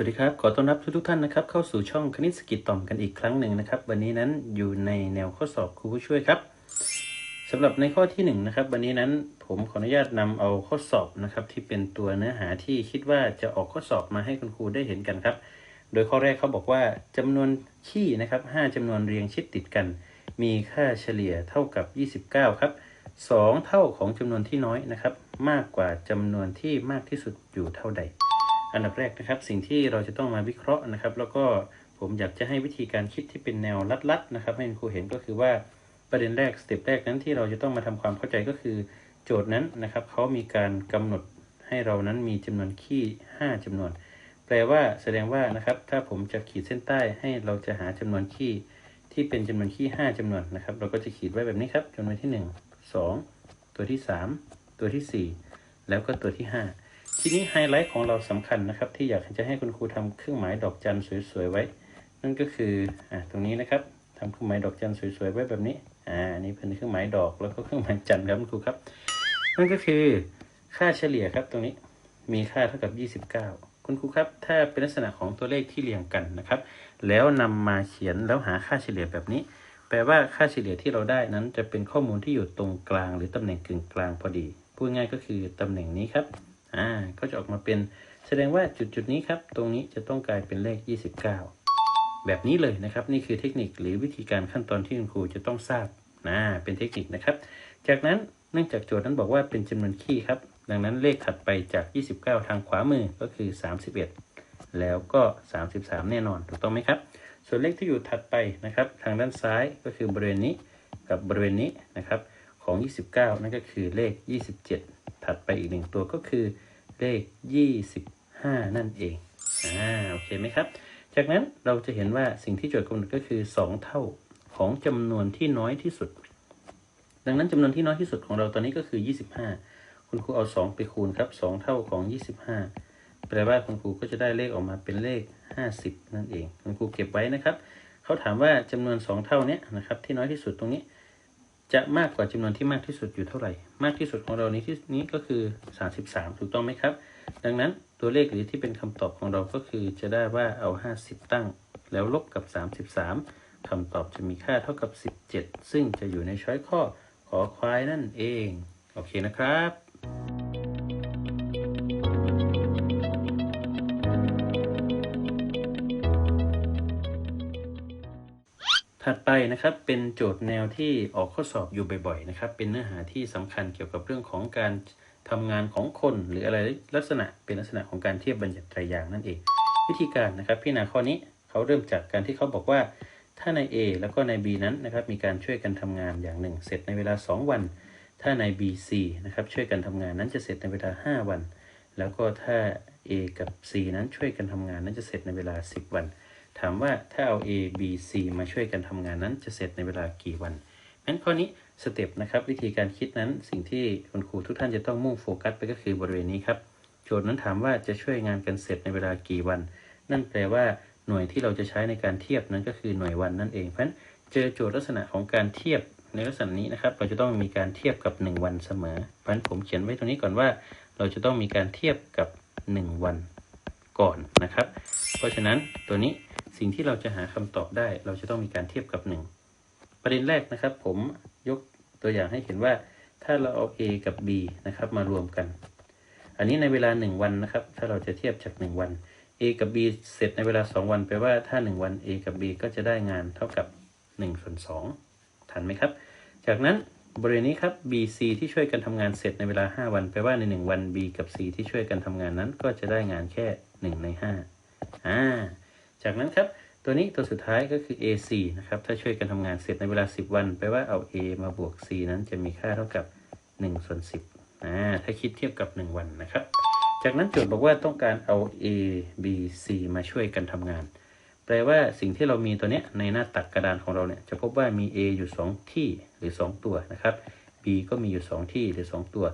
สวัสดีครับ ขอต้อนรับทุกๆท่านนะครับ เข้าสู่ช่องคณิตสกิจต่อมกันอีกครั้งหนึ่งนะครับ วันนี้นั้นอยู่ในแนวข้อสอบครูผู้ช่วยครับสำหรับในข้อที่1นงนะครับ วันนี้นั้นผมขออนุญาตนำเอาข้อสอบนะครับ ที่เป็นตัวเนื้อหาที่คิดว่าจะออกข้อสอบมาให้คุณครูได้เห็นกันครับ โดยข้อแรกเขาบอกว่าจำนวนขี้นะครับ5จำนวนเรียงชิดติดกัน มีค่าเฉลี่ยเท่ากับ 29 ครับ 2 เท่าของจำนวนที่น้อยนะครับ มากกว่าจำนวนที่มากที่สุดอยู่เท่าใด อันดับแรกนะครับ สิ่งที่เราจะต้องมาวิเคราะห์นะครับ แล้วก็ผมอยากจะให้วิธีการคิดที่เป็นแนวลัดๆนะครับ ให้คุณครูเห็นก็คือว่าประเด็นแรกสเต็ปแรกนั้นที่เราจะต้องมาทำความเข้าใจก็คือ โจทย์นั้นนะครับเขามีการกำหนดให้เรานั้นมีจำนวนขี้ 5จำนวน แปลว่าแสดงว่านะครับ ถ้าผมจะขีดเส้นใต้ให้เราจะหาจำนวนขี้ที่เป็นจำนวนขี้ 5จำนวนนะครับ เราก็จะขีดไว้แบบนี้ครับจำนวนที่ 1 2 ตัวที่ 3 ตัวที่ 4 แล้วก็ตัวที่ 5 ทีนี้ไฮไลท์ของเราสำคัญนะครับ ที่อยากจะให้คุณครูทำเครื่องหมายดอกจันสวยๆไว้ นั่นก็คืออ่าตรงนี้นะครับทำเครื่องหมายดอกจันสวยๆไว้แบบนี้อ่านนี้เป็นเครื่องหมายดอกแล้วก็เครื่องหมายจันครับคุณครูครับ นั่นก็คือค่าเฉลี่ยครับตรงนี้มีค่าเท่ากับ 29 คุณครูครับ ถ้าเป็นลักษณะของตัวเลขที่เรียงกันนะครับ แล้วนำมาเขียนแล้วหาค่าเฉลี่ยแบบนี้ แปลว่าค่าเฉลี่ยที่เราได้นั้นจะเป็นข้อมูลที่อยู่ตรงกลาง หรือตำแหน่งกึ่งกลางพอดี พูดง่ายก็คือตำแหน่งนี้ครับ อ่าก็จะออกมาเป็นแสดงว่าจุดจุดๆนี้ครับ ตรงนี้จะต้องกลายเป็นเลข 29 แบบนี้เลยนะครับ นี่คือเทคนิคหรือวิธีการขั้นตอนที่คุณครูจะต้องทราบนะเป็นเทคนิคนะครับ จากนั้นเนื่องจากโจทย์นั้นบอกว่าเป็นจำนวนคี่ครับ ดังนั้นเลขถัดไปจาก 29 ทางขวามือก็คือ 31 แล้วก็ 33 แน่นอนถูกต้องไหมครับ ส่วนเลขที่อยู่ถัดไปนะครับ ทางด้านซ้ายก็คือบริเวณนี้กับบริเวณนี้นะครับของ 29 นั่นก็คือเลข 27 ถัดไปอีกหนึ่งตัวก็คือเลข 25 นั่นเอง อ่า โอเคไหมครับ จากนั้นเราจะเห็นว่าสิ่งที่โจทย์กำหนดก็คือ 2 เท่าของจำนวนที่น้อยที่สุด ดังนั้นจำนวนที่น้อยที่สุดของเราตอนนี้ก็คือ 25 คุณครูเอา 2 ไปคูณครับ 2 เท่าของ 25 แปลว่าคุณครูก็จะได้เลขออกมาเป็นเลข 50 นั่นเอง คุณครูเก็บไว้นะครับ เขาถามว่าจำนวน 2 เท่านี้นะครับที่น้อยที่สุดตรงนี้ จะมากกว่าจำนวนที่มากที่สุดอยู่เท่าไหร่ มากที่สุดของเรานี้ที่นี้ก็คือ 33 ถูกต้องไหมครับ ดังนั้นตัวเลขหรือที่เป็นคำตอบของเราก็คือจะได้ว่าเอา 50 ตั้ง แล้วลบกับ 33คำตอบจะมีค่าเท่ากับ 17 ซึ่งจะอยู่ในช้อยข้อขอควายนั่นเอง โอเคนะครับ นะครับเป็นโจทย์แนวที่ออกข้อสอบอยู่บ่อยๆนะครับเป็นเนื้อหาที่สำคัญเกี่ยวกับเรื่องของการทำงานของคน หรืออะไรลักษณะเป็นลักษณะของการเทียบบัญญัติไตรยางนั่นเอง วิธีการนะครับพี่นาข้อนี้เขาเริ่มจากการที่เขาบอกว่า ถ้าใน A แล้วก็ใน B นั้นนะครับมีการช่วยกันทำงานอย่างหนึ่ง เสร็จในเวลา 2 วัน ถ้าใน B C นะครับช่วยกันทำงานนั้นจะเสร็จในเวลา 5 วัน แล้วก็ถ้า A กับ C นั้นช่วยกันทำงานนั้นจะเสร็จในเวลา 10 วัน ถามว่าถ้าเอา A B C มาช่วยกันทำงานนั้นจะเสร็จในเวลากี่วันงั้นข้อนี้สเต็ปนะครับวิธีการคิดนั้นสิ่งที่คุณครูทุกท่านจะต้องมุ่งโฟกัสไปก็คือบริเวณนี้ครับโจทย์นั้นถามว่าจะช่วยงานกันเสร็จในเวลากี่วัน นั่นแปลว่าหน่วยที่เราจะใช้ในการเทียบนั้นก็คือหน่วยวันนั่นเองเพราะฉะนั้นเจอโจทย์ลักษณะของการเทียบในลักษณะนี้นะครับ เราจะต้องมีการเทียบกับ 1 วันเสมอ เพราะฉะนั้นผมเขียนไว้ตรงนี้ก่อนว่า เราจะต้องมีการเทียบกับ 1 วันก่อนนะครับ เพราะฉะนั้นตัวนี้ สิ่งที่เราจะหาคำตอบได้ เราจะต้องมีการเทียบกับ 1 ประเด็นแรกนะครับ ผมยกตัวอย่างให้เห็นว่า ถ้าเราเอา A กับ B นะครับมารวมกัน อันนี้ในเวลา 1 วันนะครับ ถ้าเราจะเทียบจาก 1 วัน A กับ B เสร็จในเวลา 2 วันแปลว่าถ้า 1 วัน A กับ B ก็จะได้งานเท่ากับ1ส่วน2ทันไหมครับ จากนั้นบริเวณนี้ครับ BC ที่ช่วยกันทำงานเสร็จในเวลา 5 วันแปลว่าใน 1 วัน B กับ C ที่ช่วยกันทำงานนั้น ก็จะได้งานแค่ 1 ใน5อ่า จากนั้นครับ ตัวนี้ตัวสุดท้ายก็คือ AC นะครับ ถ้าช่วยกันทำงานเสร็จในเวลา 10 วัน แปลว่าเอา A มาบวก C นั้นจะมีค่าเท่ากับ1ส่วน10อ่าถ้าคิดเทียบกับ 1 วันนะครับ จากนั้นโจทย์บอกว่าต้องการเอา A B C มาช่วยกันทำงาน แปลว่าสิ่งที่เรามีตัวเนี้ยในหน้าตักกระดานของเราเนี่ยจะพบว่ามี A อยู่ 2 ที่หรือ 2 ตัวนะครับ B ก็มีอยู่ 2 ที่หรือ 2 ตัว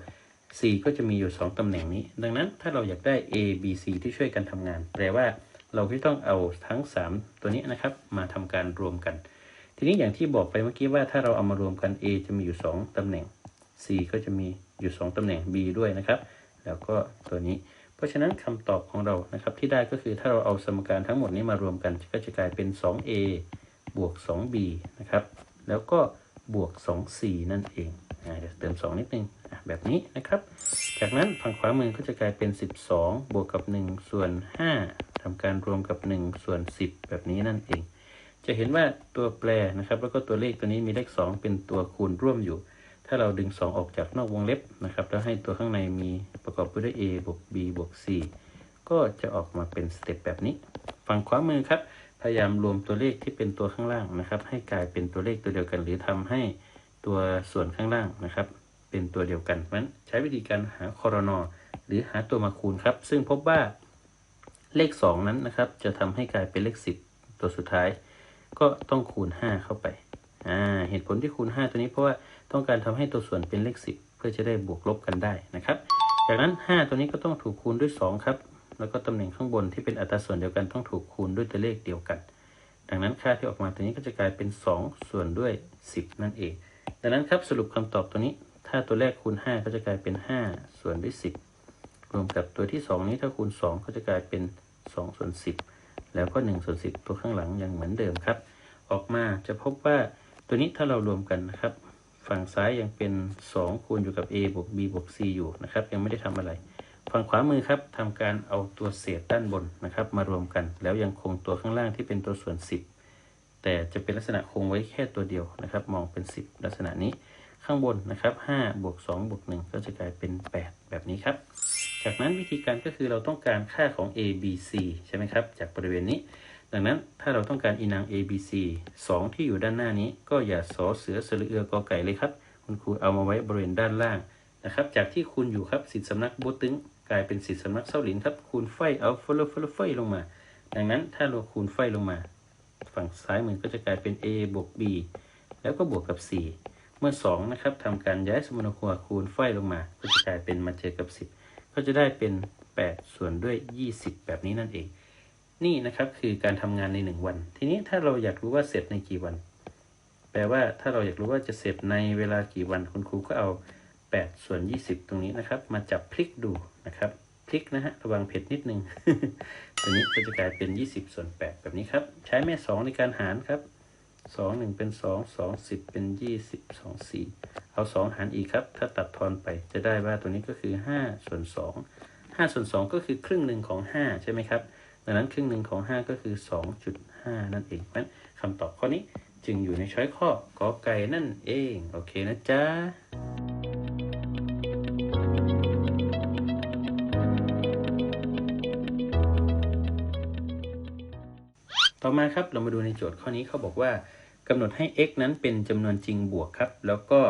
C ก็จะมีอยู่ 2ตำแหน่งนี้ ดังนั้นถ้าเราอยากได้ A B C ที่ช่วยกันทำงาน แปลว่า เราก็ต้องเอาทั้ง 3 ตัวนี้นะครับ มาทำการรวมกัน ทีนี้อย่างที่บอกไปเมื่อกี้ว่าถ้าเราเอามารวมกัน A จะมีอยู่ 2ตำแหน่ง C ก็จะมีอยู่ 2ตำแหน่ง B ด้วยนะครับ แล้วก็ตัวนี้ เพราะฉะนั้นคำตอบของเรานะครับที่ได้ก็คือถ้าเราเอาสมการทั้งหมดนี้มารวมกัน ก็จะกลายเป็น 2a บวก 2b นะครับ แล้วก็บวก 2c นั่นเองเดี๋ยวเติม 2 นิดนึงแบบนี้นะครับ จากนั้นฝั่งขวามือก็จะกลายเป็น 12 บวกกับ 1 ส่วน 5 ทำการรวมกับ1ส่วน10 แบบนี้นั่นเอง จะเห็นว่าตัวแปรนะครับ แล้วก็ตัวเลขตัวนี้มีเลข 2 เป็นตัวคูณร่วมอยู่ ถ้าเราดึง 2 ออกจากนอกวงเล็บนะครับ แล้วให้ตัวข้างในมีประกอบไปด้วย a บวก b บวก c ก็จะออกมาเป็นสเต็ปแบบนี้ ฝั่งขวามือครับ พยายามรวมตัวเลขที่เป็นตัวข้างล่างนะครับ ให้กลายเป็นตัวเลขตัวเดียวกัน หรือทำให้ตัวส่วนข้างล่างนะครับ เป็นตัวเดียวกันเพราะฉะนั้นใช้วิธีการหาคอรนอหรือหาตัวมาคูณครับ ซึ่งพบว่า เลข 2 นั้นนะครับ จะทำให้กลายเป็นเลข 10 ตัวสุดท้าย ก็ต้องคูณ 5 เข้าไปอ่าเหตุผลที่คูณ 5 ตัวนี้เพราะว่าต้องการทำให้ตัวส่วนเป็นเลข 10 เพื่อจะได้บวกลบกันได้นะครับ จากนั้น 5 ตัวนี้ก็ต้องถูกคูณด้วย 2 ครับ แล้วก็ตำแหน่งข้างบนที่เป็นอัตราส่วนเดียวกันต้องถูกคูณด้วยตัวเลขเดียวกัน ดังนั้นค่าที่ออกมาตัวนี้ก็จะกลายเป็น 2 ส่วนด้วย 10 นั่นเอง ดังนั้นครับสรุปคำตอบตัวนี้ ถ้าตัวแรกคูณ 5 ก็จะกลายเป็น 5 ส่วนด้วย 10รวมกับตัวที่ 2 นี้ถ้าคูณ 2 ก็จะกลายเป็น 2ส่วน10 แล้วก็1ส่วน10 ตัวข้างหลังยังเหมือนเดิมครับ ออกมาจะพบว่าตัวนี้ถ้าเรารวมกันนะครับ ฝั่งซ้ายยังเป็น 2 คูณอยู่กับ a บวก b บวก c อยู่นะครับ ยังไม่ได้ทำอะไร ฝั่งขวามือครับทำการเอาตัวเศษด้านบนนะครับ มารวมกัน แล้วยังคงตัวข้างล่างที่เป็นตัวส่วน 10 แต่จะเป็นลักษณะคงไว้แค่ตัวเดียวนะครับ มองเป็น 10 ลักษณะนี้ข้างบนนะครับ5บวก2บวก1ก็จะกลายเป็น 8 แบบนี้ครับ จากนั้นวิธีการก็คือเราต้องการค่าของ a b c ใช่ไหมครับ จากบริเวณนี้ ดังนั้นถ้าเราต้องการอีนาง a b c 2 ที่อยู่ด้านหน้านี้ ก็อย่าสอเสือสระเอือกอไก่เลยครับ คุณครูเอามาไว้บริเวณด้านล่างนะครับ จากที่คูณอยู่ครับสิทธิสำนักโบตึงกลายเป็นสิทธิสำนักเส้าหลินครับคูณไฟเอาฟลอฟลไฟลงมา ดังนั้นถ้าเราคูณไฟลงมา ฝั่งซ้ายมือก็จะกลายเป็น a บวก b แล้วก็บวกกับ c เมื่อ2นะครับทำการย้ายสมณครัวคูณไฟลงมา ก็จะกลายเป็นมาเจอกับ 10 ก็จะได้เป็น 8 ส่วนด้วย 20 แบบนี้นั่นเอง นี่นะครับคือการทำงานใน 1 วัน ทีนี้ถ้าเราอยากรู้ว่าเสร็จในกี่วัน แปลว่าถ้าเราอยากรู้ว่าจะเสร็จในเวลากี่วันคุณครูก็เอา 8 ส่วน 20 ตรงนี้นะครับ มาจับพลิกดูนะครับพลิกนะฮะระวังเผ็ดนิดนึงตัวนี้ก็จะกลายเป็น 20 ส่วน 8 แบบนี้ครับ ใช้แม่ 2 ในการหารครับ 2 1 เป็น 2 2 10 เป็น 20 2 4 เอา 2 หารอีกครับ ถ้าตัดทอนไปจะได้ว่าตัวนี้ก็คือ 5 ส่วน 2 5 ส่วน 2 ก็คือครึ่งหนึ่งของ 5 ใช่ไหมครับ ดังนั้นครึ่งหนึ่งของ 5 ก็คือ 2.5 นั่นเองเพราะนั้นคำตอบข้อนี้จึงอยู่ในช้อยข้อกอไก่นั่นเอง โอเคนะจ๊ะต่อมาครับเรามาดูในโจทย์ข้อนี้เขาบอกว่ากำหนดให้ x นั้นเป็นจำนวนจริงบวกครับ แล้วก็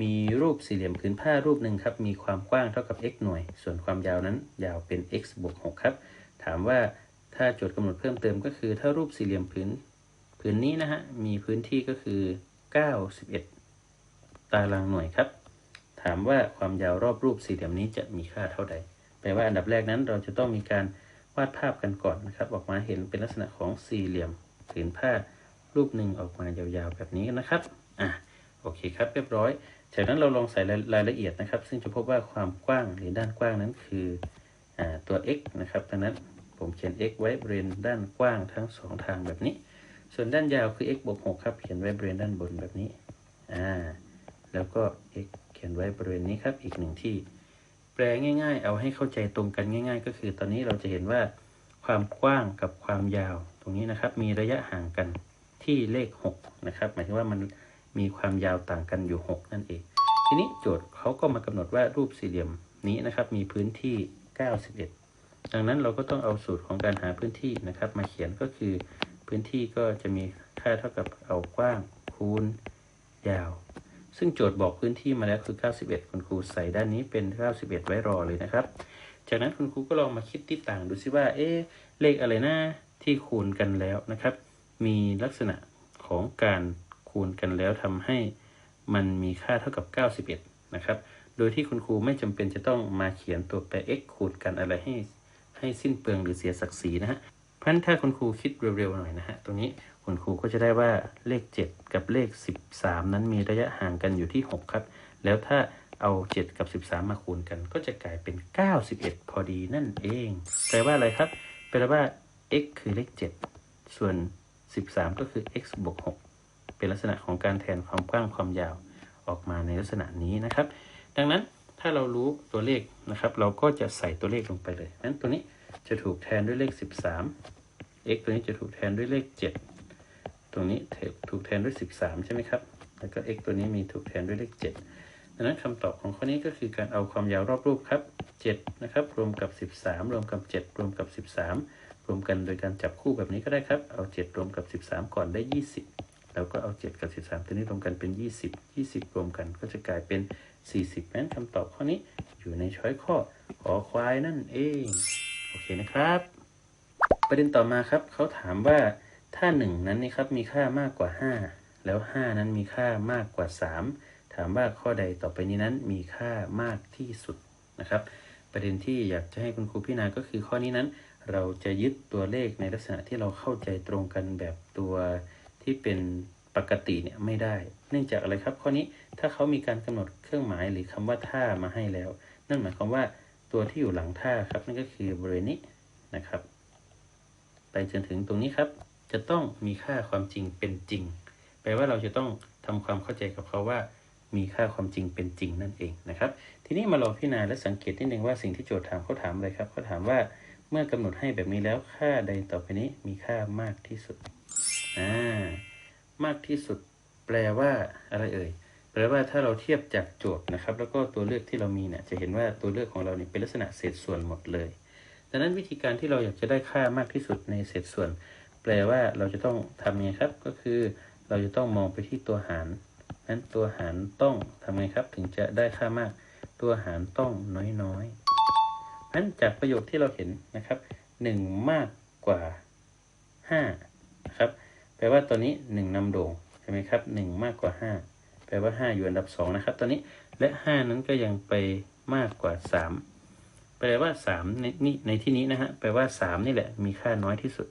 มีรูปสี่เหลี่ยมผืนผ้ารูปหนึ่งครับ มีความกว้างเท่ากับ x หน่วย ส่วนความยาวนั้นยาวเป็น x บวก6ครับ ถามว่าถ้าโจทย์กำหนดเพิ่มเติมก็คือ ถ้ารูปสี่เหลี่ยมผืนผืนนี้นะฮะ มีพื้นที่ก็คือ 91 ตารางหน่วยครับ ถามว่าความยาวรอบรูปสี่เหลี่ยมนี้จะมีค่าเท่าใด แปลว่าอันดับแรกนั้นเราจะต้องมีการวาดภาพกันก่อนนะครับ ออกมาเห็นเป็นลักษณะของสี่เหลี่ยมผืนผ้ารูปหนึ่งออกมายาวๆแบบนี้นะครับ อะ โอเคครับ เรียบร้อย จากนั้นเราลองใส่รายละเอียดนะครับ ซึ่งจะพบว่าความกว้างหรือด้านกว้างนั้นคืออตัว x นะครับดังนั้นผมเขียน x ไว้บริเวณด้านกว้างทั้งสองทางแบบนี้ ส่วนด้านยาวคือ x บวก6ครับ เขียนไว้บริเวณด้านบนแบบนี้อ่าแล้วก็ x เขียนไว้บริเวณนี้ครับอีกหนึ่งที่ แปลง่าย ๆ เอาให้เข้าใจตรงกันง่าย ๆ ก็คือ ตอนนี้เราจะเห็นว่าความกว้างกับความยาวตรงนี้นะครับ มีระยะห่างกันที่เลข 6 นะครับ หมายถึงว่ามัน มีความยาวต่างกันอยู่ 6 นั่นเอง ทีนี้โจทย์เขาก็มากำหนดว่ารูปสี่เหลี่ยมนี้นะครับ มีพื้นที่ 91 ดังนั้นเราก็ต้องเอาสูตรของการหาพื้นที่นะครับ มาเขียนก็คือพื้นที่ก็จะมีค่าเท่ากับเอากว้างคูณยาว ซึ่งโจทย์บอกพื้นที่มาแล้วคือ 91 คุณครูใส่ด้านนี้เป็น 91 ไว้รอเลยนะครับ จากนั้นคุณครูก็ลองมาคิดที่ต่างดูซิว่า เอ๊ะเลขอะไรนะที่คูณกันแล้วนะครับ มีลักษณะของการ คูณกันแล้วทำให้มันมีค่าเท่ากับ 91 นะครับ โดยที่คุณครูไม่จำเป็นจะต้องมาเขียนตัวแปร x คูณกันอะไรให้ ให้สิ้นเปลืองหรือเสียศักดิ์ศรีนะฮะเพราะฉะนั้นถ้าคุณครูคิดเร็วๆหน่อยนะฮะ ตรงนี้คุณครูก็จะได้ว่าเลข 7 กับเลข 13 นั้นมีระยะห่างกันอยู่ที่ 6 ครับ แล้วถ้าเอา 7 กับ 13 มาคูณกัน ก็จะกลายเป็น 91 พอดีนั่นเอง แปลว่าอะไรครับ แปลว่า x คือเลข 7 ส่วน 13 ก็คือ x บวก6 เป็นลักษณะของการแทนความกว้างความยาวออกมาในลักษณะนี้นะครับ ดังนั้นถ้าเรารู้ตัวเลขนะครับ เราก็จะใส่ตัวเลขลงไปเลยนั้นตัวนี้จะถูกแทนด้วยเลข 13 x ตัวนี้จะถูกแทนด้วยเลข 7 ตรงนี้ถูกแทนด้วย 13 ใช่ไหมครับ แล้วก็ x ตัวนี้มีถูกแทนด้วยเลข 7 ดังนั้นคำตอบของข้อนี้ก็คือการเอาความยาวรอบรูปครับ 7 นะครับ รวมกับ 13 รวมกับ 7 รวมกับ 13 รวมกันโดยการจับคู่แบบนี้ก็ได้ครับ เอา 7 รวมกับ 13 ก่อนได้ 20 แล้วก็เอา 7 กับ 13 ตัวนี้รวมกันเป็น 20 20 รวมกันก็จะกลายเป็น 40นั้นคำตอบข้อนี้อยู่ในช้อยข้อขอควายนั่นเอง โอเคนะครับ ประเด็นต่อมาครับเขาถามว่าถ้า 1 นั้นนี่ครับมีค่ามากกว่า 5 แล้ว 5 นั้นมีค่ามากกว่า 3 ถามว่าข้อใดต่อไปนี้นั้นมีค่ามากที่สุดนะครับ ประเด็นที่อยากจะให้คุณครูพิจารณาก็คือข้อนี้นั้น เราจะยึดตัวเลขในลักษณะที่เราเข้าใจตรงกันแบบตัว ที่เป็นปกติเนี่ยไม่ได้ เนื่องจากอะไรครับ ข้อนี้ถ้าเขามีการกำหนดเครื่องหมายหรือคำว่าท่ามาให้แล้ว นั่นหมายความว่าตัวที่อยู่หลังท่าครับ นั่นก็คือบริเวณนี้นะครับ ไปจนถึงตรงนี้ครับ จะต้องมีค่าความจริงเป็นจริง แปลว่าเราจะต้องทำความเข้าใจกับเขาว่า มีค่าความจริงเป็นจริงนั่นเองนะครับ ทีนี้มาลองพิจารณาและสังเกตนิดนึงว่าสิ่งที่โจทย์ถามเขาถามอะไรครับเขาถามว่าเมื่อกำหนดให้แบบนี้แล้วค่าใดต่อไปนี้มีค่ามากที่สุด อ่ามากที่สุดแปลว่าอะไรเอ่ย แปลว่าถ้าเราเทียบจากโจทย์นะครับ แล้วก็ตัวเลือกที่เรามีเนี่ยจะเห็นว่าตัวเลือกของเราเนี่ยเป็นลักษณะเศษส่วนหมดเลย ดังนั้นวิธีการที่เราอยากจะได้ค่ามากที่สุดในเศษส่วน แปลว่าเราจะต้องทำไงครับ ก็คือ เราจะต้องมองไปที่ตัวหาร นั้นตัวหารต้องทำไงครับ ถึงจะได้ค่ามาก ตัวหารต้องน้อยๆนั้นจากประโยคที่เราเห็นนะครับ 1 มากกว่า 5 แปลว่าตัวนี้1นำโด่งใช่ไหมครับ1มากกว่า5แปลว่า5อยู่อันดับ2นะครับ ตอนนี้และ5นั้นก็ยังไปมากกว่า3แปลว่า3ในนี่ในที่นี้นะฮะแปลว่า3นี่แหละมีค่าน้อยที่สุด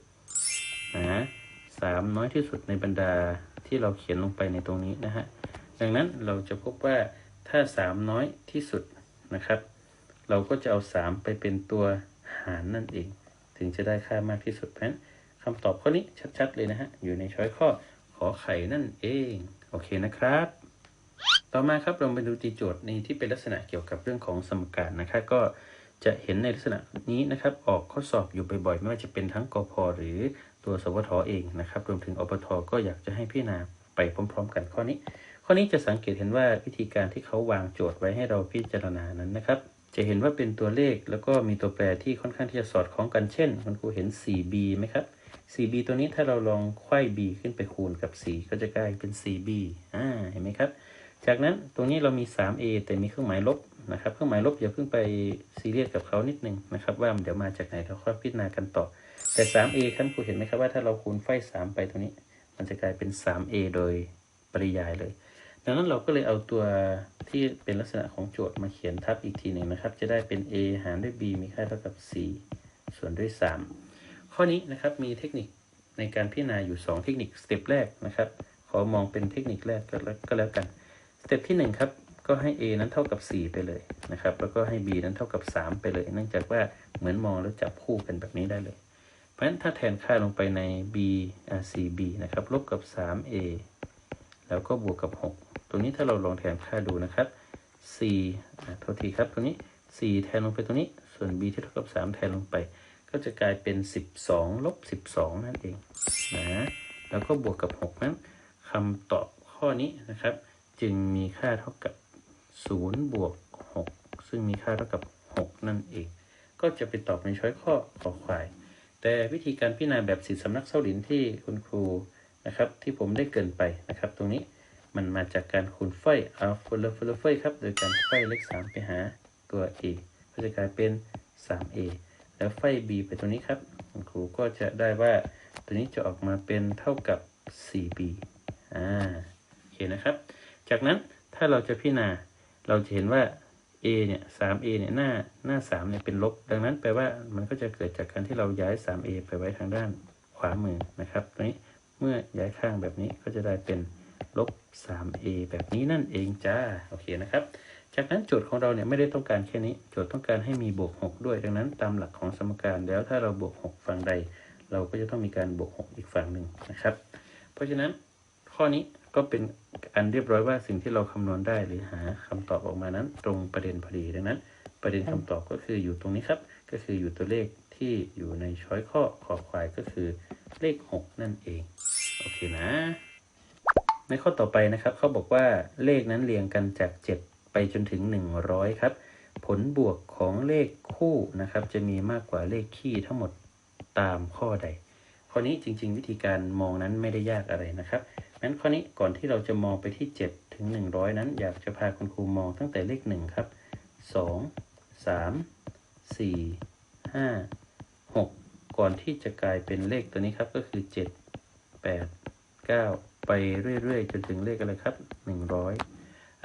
นะสามน้อยที่สุดในบรรดาที่เราเขียนลงไปในตรงนี้นะฮะดังนั้นเราจะพบว่าถ้า3น้อยที่สุดนะครับ เราก็จะเอา3ไปเป็นตัวหารนั่นเอง ถึงจะได้ค่ามากที่สุดเพราะฉะนั้น คำตอบข้อนี้ชัด ๆ เลยนะฮะ อยู่ในช้อยข้อขอไข่นั่นเอง โอเคนะครับ ต่อมาครับเราไปดูตีโจทย์ในที่เป็นลักษณะเกี่ยวกับเรื่องของสมการนะครับก็จะเห็นในลักษณะนี้นะครับ ออกข้อสอบอยู่บ่อยๆ ไม่ว่าจะเป็นทั้งกพหรือตัวสวทเองนะครับ รวมถึงอปทก็อยากจะให้พิจารณาไปพร้อม ๆ กันข้อนี้ ข้อนี้จะสังเกตเห็นว่าวิธีการที่เขาวางโจทย์ไว้ให้เราพิจารณานั้นนะครับ จะเห็นว่าเป็นตัวเลขแล้วก็มีตัวแปรที่ค่อนข้างที่จะสอดคล้องกันเช่นคุณครูเห็น 4b ไหมครับ 4b ตัวนี้ถ้าเราลองไขว้ b ขึ้นไปคูณกับ 4 ก็จะกลายเป็น 4b อ่าเห็นไหมครับ จากนั้นตรงนี้เรามี 3a แต่มีเครื่องหมายลบนะครับ เครื่องหมายลบอย่าเพิ่งไปซีเรียสกับเขานิดนึงนะครับ ว่าเดี๋ยวมาจากไหนเราค่อยพิจารณากันต่อ แต่ 3a ครับครูเห็นไหมครับว่าถ้าเราคูณไฟ3ไปตรงนี้ มันจะกลายเป็น 3a โดยปริยายเลยดังนั้นเราก็เลยเอาตัวที่เป็นลักษณะของโจทย์มาเขียนทับอีกทีหนึ่งนะครับ จะได้เป็น a หารด้วย b มีค่าเท่ากับ 4 ส่วนด้วย 3 ข้อนี้นะครับมีเทคนิคในการพิจารณาอยู่ 2 เทคนิคสเต็ปแรกนะครับ ขอมองเป็นเทคนิคแรกก็แล้วกันสเต็ปที่ 1 ครับ ก็ให้ a นั้นเท่ากับ 4 ไปเลยนะครับ แล้วก็ให้ b นั้นเท่ากับ 3 ไปเลย เนื่องจากว่าเหมือนมองแล้วจับคู่กันแบบนี้ได้เลย เพราะฉะนั้นถ้าแทนค่าลงไปใน b rcb นะครับลบกับ 3a แล้วก็บวกกับ 6 ตรงนี้ถ้าเราลองแทนค่าดูนะครับ4อ่าโทษทีครับตรงนี้ 4 แทนลงไปตรงนี้ ส่วน b ที่เท่ากับ 3 แทนลงไป ก็จะกลายเป็น 12ลบ12 นั่นเองนะแล้วก็บวกกับ 6 นั้นคำตอบข้อนี้นะครับ จึงมีค่าเท่ากับ 0 บวก 6 ซึ่งมีค่าเท่ากับ 6 นั่นเอง ก็จะไปตอบในช้อยข้อขอควาย แต่วิธีการพิจารณาแบบสิทธิสำนักเส้าหลินที่คุณครูนะครับ ที่ผมได้เกินไปนะครับ ตรงนี้มันมาจากการคูณไฟเอาฟลฟลไฟครับ โดยการไฟเลข3ไปหาตัว a ก็จะกลายเป็น 3a แล้วไฟ b ไปตรงนี้ครับคุณครูก็จะได้ว่าตัวนี้จะออกมาเป็นเท่ากับ 4b อ่าโอเคนะครับ จากนั้นถ้าเราจะพิจารณาเราจะเห็นว่า a เนี่ย 3a เนี่ยหน้าหน้า 3 เนี่ยเป็นลบ ดังนั้นแปลว่ามันก็จะเกิดจากการที่เราย้าย 3a ไปไว้ทางด้านขวามือนะครับตรงนี้เมื่อย้ายข้างแบบนี้ก็จะได้เป็นลบ 3a แบบนี้นั่นเองจ้า โอเคนะครับ จากนั้นโจทย์ของเราเนี่ยไม่ได้ต้องการแค่นี้ โจทย์ต้องการให้มีบวก 6 ด้วย ดังนั้นตามหลักของสมการแล้วถ้าเราบวก 6 ฝั่งใด เราก็จะต้องมีการบวก 6 อีกฝั่งหนึ่งนะครับ เพราะฉะนั้นข้อนี้ก็เป็นอันเรียบร้อยว่าสิ่งที่เราคำนวณได้หรือหาคำตอบออกมานั้น ตรงประเด็นพอดีดังนั้น ประเด็นคำตอบก็คืออยู่ตรงนี้ครับ ก็คืออยู่ตัวเลขที่อยู่ในช้อยข้อขอควายก็คือเลข 6 นั่นเอง โอเคนะ ในข้อต่อไปนะครับเขาบอกว่าเลขนั้นเรียงกันจาก 7 ไปจนถึง 100 ครับ ผลบวกของเลขคู่นะครับ จะมีมากกว่าเลขคี่ทั้งหมดตามข้อใด ข้อนี้จริง ๆ วิธีการมองนั้นไม่ได้ยากอะไรนะครับงั้นข้อนี้ก่อนที่เราจะมองไปที่ 7 ถึง 100 นั้น อยากจะพาคุณครูมองตั้งแต่เลข 1 ครับ 2 3 4 5 6 ก่อนที่จะกลายเป็นเลขตัวนี้ครับก็คือ 7 8 9 ไปเรื่อย ๆ จนถึงเลขอะไรครับ 100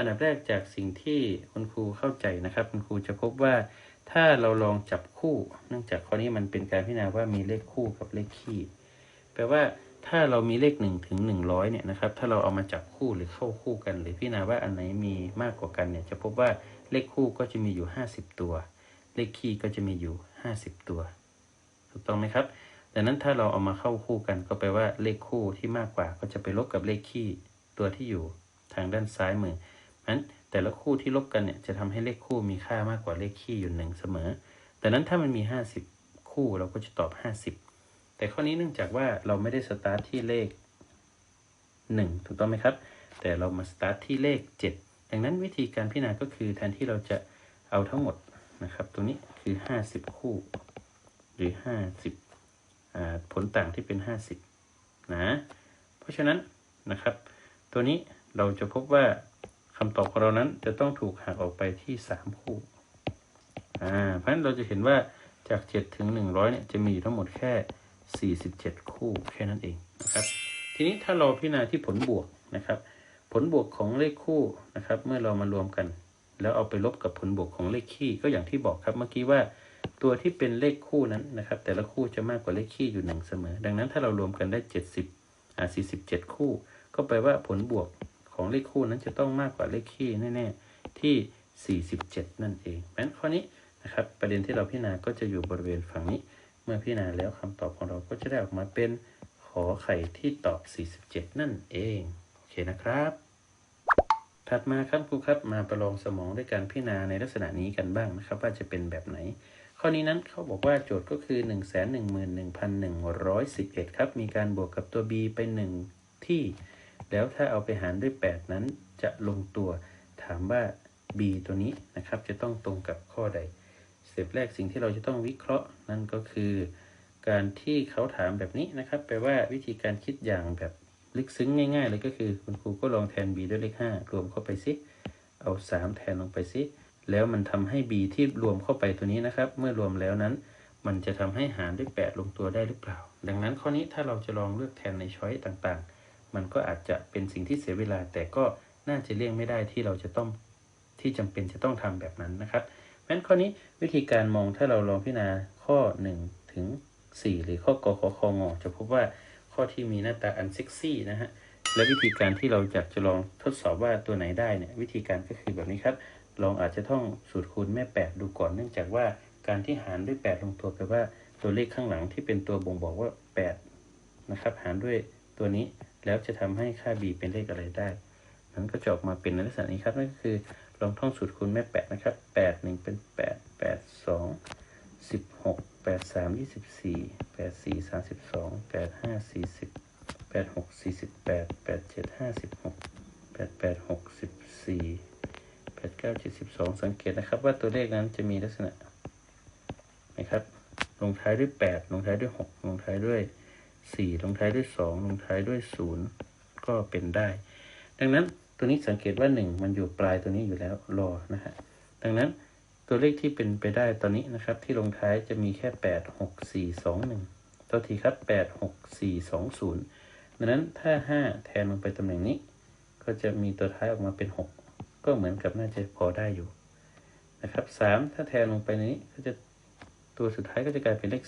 อันดับแรกจากสิ่งที่คุณครูเข้าใจนะครับ คุณครูจะพบว่าถ้าเราลองจับคู่ เนื่องจากข้อนี้มันเป็นการพิจารณาว่ามีเลขคู่กับเลขคี่แปลว่าถ้าเรามีเลข1ถึง100เนี่ยนะครับ ถ้าเราเอามาจับคู่หรือเข้าคู่กัน หรือพิจารณาว่าอันไหนมีมากกว่ากันเนี่ย จะพบว่าเลขคู่ก็จะมีอยู่ 50 ตัว เลขคี่ก็จะมีอยู่ 50 ตัว ถูกต้องไหมครับ ดังนั้นถ้าเราเอามาเข้าคู่กัน ก็แปลว่าเลขคู่ที่มากกว่าก็จะไปลบกับเลขคี่ตัวที่อยู่ทางด้านซ้ายมือ นั้นแต่ละคู่ที่ลบกันเนี่ยจะทำให้เลขคู่มีค่ามากกว่าเลขคี่อยู่หนึ่งเสมอดังนั้นถ้ามันมี 50 คู่เราก็จะตอบ 50 แต่ข้อนี้เนื่องจากว่าเราไม่ได้สตาร์ทที่เลข 1 ถูกต้องไหมครับ แต่เรามาสตาร์ทที่เลข 7 ดังนั้นวิธีการพิจารณาก็คือแทนที่เราจะเอาทั้งหมดนะครับ ตรงนี้คือ 50 คู่ หรือ 50 ผลต่างที่เป็น 50 นะ เพราะฉะนั้นนะครับ ตัวนี้เราจะพบว่า คำตอบของเรานั้นจะต้องถูกหักออกไปที่ 3 คู่ อ่า เพราะฉะนั้นเราจะเห็นว่าจาก 7 ถึง 100 เนี่ย จะมีอยู่ทั้งหมดแค่ 47 คู่แค่นั้นเองนะครับ ทีนี้ถ้าเราพิจารณาที่ผลบวกนะครับ ผลบวกของเลขคู่นะครับ เมื่อเรามารวมกัน แล้วเอาไปลบกับผลบวกของเลขคี่ ก็อย่างที่บอกครับเมื่อกี้ว่าตัวที่เป็นเลขคู่นั้นนะครับ แต่ละคู่จะมากกว่าเลขคี่อยู่หนึ่งเสมอ ดังนั้นถ้าเรารวมกันได้ 70อ่า47 คู่ ก็แปลว่าผลบวก ของเลขคู่นั้นจะต้องมากกว่าเลขคี่แน่ๆที่ 47 นั่นเองเพราะฉะนั้นข้อนี้นะครับประเด็นที่เราพิจารณาก็จะอยู่บริเวณฝั่งนี้ เมื่อพิจารณาแล้วคำตอบของเราก็จะได้ออกมาเป็นขอไข่ที่ตอบ 47 นั่นเองโอเคนะครับ ถัดมาครับครูครับมาประลองสมองด้วยการพิจารณาในลักษณะนี้กันบ้างนะครับ ว่าจะเป็นแบบไหน ข้อนี้นั้นเขาบอกว่าโจทย์ก็คือ 1 1 1 1 1 1 1ครับมีการบวกกับตัว b ไป 1 ที่ แล้วถ้าเอาไปหารด้วย 8 นั้นจะลงตัว ถามว่า b ตัวนี้นะครับ จะต้องตรงกับข้อใดสเต็ปแรกสิ่งที่เราจะต้องวิเคราะห์นั่นก็คือ การที่เขาถามแบบนี้นะครับ แปลว่าวิธีการคิดอย่างแบบลึกซึ้งง่าย ๆ เลยก็คือ คุณครูก็ลองแทน b ด้วยเลข5รวมเข้าไปสิเอา 3 แทนลงไปสิแล้วมันทำให้ b ที่รวมเข้าไปตัวนี้นะครับ เมื่อรวมแล้วนั้น มันจะทำให้หารด้วย 8 ลงตัวได้หรือเปล่า ดังนั้นข้อนี้ถ้าเราจะลองเลือกแทนในช้อยต่างๆ มันก็อาจจะเป็นสิ่งที่เสียเวลา แต่ก็น่าจะเลี่ยงไม่ได้ที่เราจะต้องที่จำเป็นจะต้องทำแบบนั้นนะครับเพราะฉะนั้นข้อนี้วิธีการมองถ้าเราลองพิจารณาข้อ 1 ถึง 4 หรือข้อกขคงจะพบว่าข้อที่มีหน้าตาอันเซ็กซี่นะฮะและวิธีการที่เราอยากจะลองทดสอบว่าตัวไหนได้เนี่ยวิธีการก็คือแบบนี้ครับ ลองอาจจะท่องสูตรคูณแม่ 8 ดูก่อนเนื่องจากว่าการที่หารด้วย 8 ลงตัวแปลว่าตัวเลขข้างหลังที่เป็นตัวบ่งบอกว่า 8 นะครับ หารด้วยตัวนี้ แล้วจะทำให้ค่า b เป็นเลขอะไรได้นั้นก็จะออกมาเป็นลักษณะนี้ครับนั่นก็คือลองท่องสูตรคูณแม่8นะครับ8 1เป็น8 8 2 16 8 3 24 8 4 32 8 5 40แปดหกสี่สิบแปดแปดเจ็ดห้าสิบหกแปดแปดหกสิบสี่แปดเก้าเจ็ดสิบสองสังเกตนะครับ ว่าตัวเลขนั้นจะมีลักษณะนะครับลงท้ายด้วยแปดลงท้ายด้วยหกลงท้ายด้วย สี่ลงท้ายด้วยสองลงท้ายด้วยศูนย์ก็เป็นได้ ดังนั้นตัวนี้สังเกตว่าหนึ่งมันอยู่ปลายตัวนี้อยู่แล้วรอนะฮะ ดังนั้นตัวเลขที่เป็นไปได้ตอนนี้นะครับ ที่ลงท้ายจะมีแค่แปดหกสี่สองหนึ่งตัวทีครับแปดหกสี่สองศูนย์ดังนั้นถ้า 5 แทนลงไปตำแหน่งนี้ ก็จะมีตัวท้ายออกมาเป็น 6 ก็เหมือนกับน่าจะพอได้อยู่นะครับ 3 ถ้าแทนลงไปในนี้ก็จะตัวสุดท้ายก็จะกลายเป็นเลข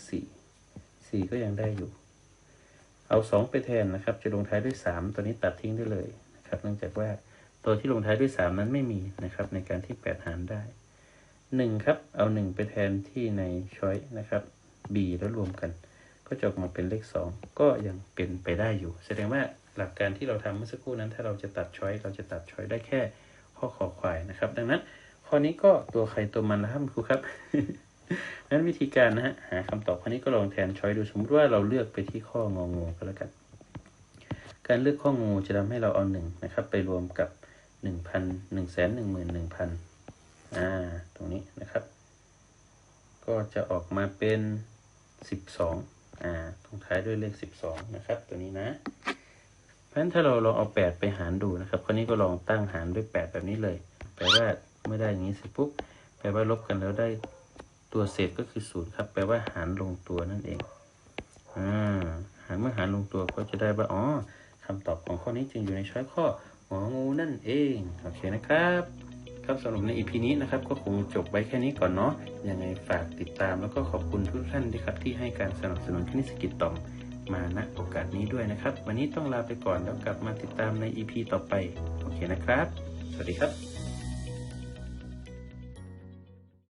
4 4 ก็ยังได้อยู่ เอา 2 ไปแทนนะครับ จะลงท้ายด้วย 3 ตัวนี้ตัดทิ้งได้เลยนะครับ เนื่องจากว่าตัวที่ลงท้ายด้วยสามนั้นไม่มีนะครับในการที่แปดหารได้หนึ่งครับ เอาหนึ่งไปแทนที่ในช้อยนะครับ b แล้วรวมกัน ก็จะออกมาเป็นเลขสองก็ยังเป็นไปได้อยู่ แสดงว่าหลักการที่เราทำเมื่อสักครู่นั้น ถ้าเราจะตัดช้อยเราจะตัดช้อยได้แค่ข้อขอควายนะครับ ดังนั้นข้อนี้ก็ตัวใครตัวมันนะครับคุณครูครับ นั้นวิธีการนะฮะหาคำตอบข้อนี้ก็ลองแทนช้อยดูสมมติว่าเราเลือกไปที่ข้ององูก็แล้วกัน การเลือกข้องูจะทำให้เราเอาหนึ่งนะครับ ไปรวมกับหนึ่งพันหนึ่งแสนหนึ่งหมื่นหนึ่งพันอ่าตรงนี้นะครับ ก็จะออกมาเป็นสิบสองอ่าตรงท้ายด้วยเลขสิบสองนะครับ ตัวนี้นะเพราะฉะนั้นถ้าเราลองเอาแปดไปหารดูนะครับข้อนี้ก็ลองตั้งหารด้วยแปดแบบนี้เลยแปลว่าเมื่อได้อย่างนี้เสร็จปุ๊บแปลว่าลบกันแล้วได้ ตัวเศษก็คือศูนย์ครับแปลว่าหารลงตัวนั่นเองอ่าหารเมื่อหารลงตัวก็จะได้ว่าอ๋อคำตอบของข้อนี้จึงอยู่ในช้อยข้อหองูนั่นเองโอเคนะครับครับสำหรับใน EP นี้นะครับก็คงจบไว้แค่นี้ก่อนเนาะยังไงฝากติดตามแล้วก็ขอบคุณทุกท่านด้วยครับที่ให้การสนับสนุนคณิตศกิจต่อมมาณโอกาสนี้ด้วยนะครับ วันนี้ต้องลาไปก่อนแล้วกลับมาติดตามใน EP ต่อไป โอเคนะครับ สวัสดีครับ